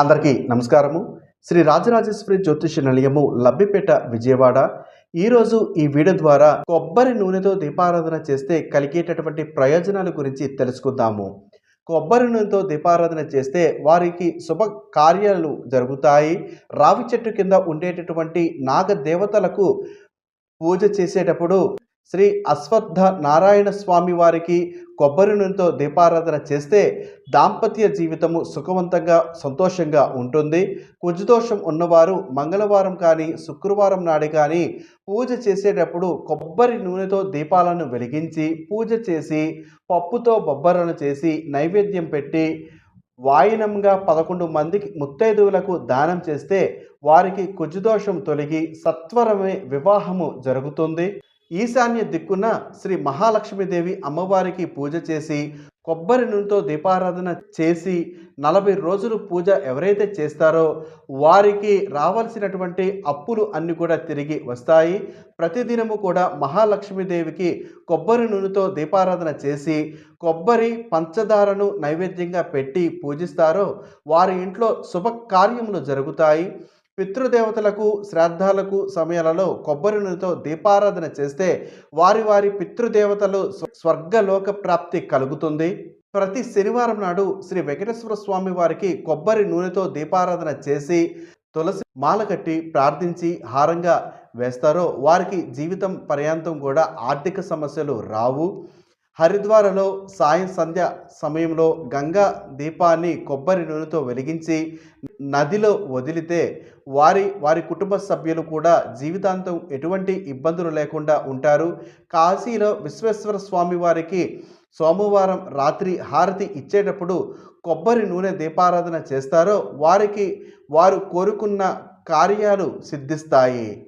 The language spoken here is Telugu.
అందరికీ నమస్కారము. శ్రీ రాజరాజేశ్వరి జ్యోతిష నిలయము లబ్బిపేట విజయవాడ. ఈరోజు ఈ వీడియో ద్వారా కొబ్బరి నూనెతో దీపారాధన చేస్తే కలిగేటటువంటి ప్రయోజనాల గురించి తెలుసుకుందాము. కొబ్బరి నూనెతో దీపారాధన చేస్తే వారికి శుభ కార్యాలు జరుగుతాయి. రావి చెట్టు కింద ఉండేటటువంటి నాగ దేవతలకు పూజ చేసేటప్పుడు శ్రీ అశ్వత్థ నారాయణ స్వామి వారికి కొబ్బరి నూనెతో దీపారాధన చేస్తే దాంపత్య జీవితము సుఖవంతంగా సంతోషంగా ఉంటుంది. కుజదోషం ఉన్నవారు మంగళవారం కానీ శుక్రవారం నాడు కానీ పూజ చేసేటప్పుడు కొబ్బరి నూనెతో దీపాలను వెలిగించి పూజ చేసి పప్పుతో బొబ్బరను చేసి నైవేద్యం పెట్టి వాయినంగా పదకొండు మందికి ముత్తైదువులకు దానం చేస్తే వారికి కుజదోషం తొలగి సత్వరమే వివాహము జరుగుతుంది. ఈశాన్య దిక్కున శ్రీ మహాలక్ష్మీదేవి అమ్మవారికి పూజ చేసి కొబ్బరి నూనెతో దీపారాధన చేసి నలభై రోజులు పూజ ఎవరైతే చేస్తారో వారికి రావాల్సినటువంటి అప్పులు అన్నీ కూడా తిరిగి వస్తాయి. ప్రతిదినము కూడా మహాలక్ష్మీదేవికి కొబ్బరి నూనెతో దీపారాధన చేసి కొబ్బరి పంచదారను నైవేద్యంగా పెట్టి పూజిస్తారో వారి ఇంట్లో శుభకార్యములు జరుగుతాయి. పితృదేవతలకు శ్రాద్ధాలకు సమయాలలో కొబ్బరి నూనెతో దీపారాధన చేస్తే వారి వారి పితృదేవతలు స్వర్గలోక ప్రాప్తి కలుగుతుంది. ప్రతి శనివారం నాడు శ్రీ వెంకటేశ్వర స్వామి వారికి కొబ్బరి నూనెతో దీపారాధన చేసి తులసి మాల కట్టి ప్రార్థించి హారంగా వేస్తారో వారికి జీవితం పర్యాంతం కూడా ఆర్థిక సమస్యలు రావు. హరిద్వారలో సాయం సంధ్య సమయంలో గంగా దీపాన్ని కొబ్బరి నూనెతో వెలిగించి నదిలో వదిలితే వారి వారి కుటుంబ సభ్యులు కూడా జీవితాంతం ఎటువంటి ఇబ్బందులు లేకుండా ఉంటారు. కాశీలో విశ్వేశ్వర స్వామి వారికి సోమవారం రాత్రి హారతి ఇచ్చేటప్పుడు కొబ్బరి నూనె దీపారాధన చేస్తారో వారికి వారు కోరుకున్న కార్యాలు సిద్ధిస్తాయి.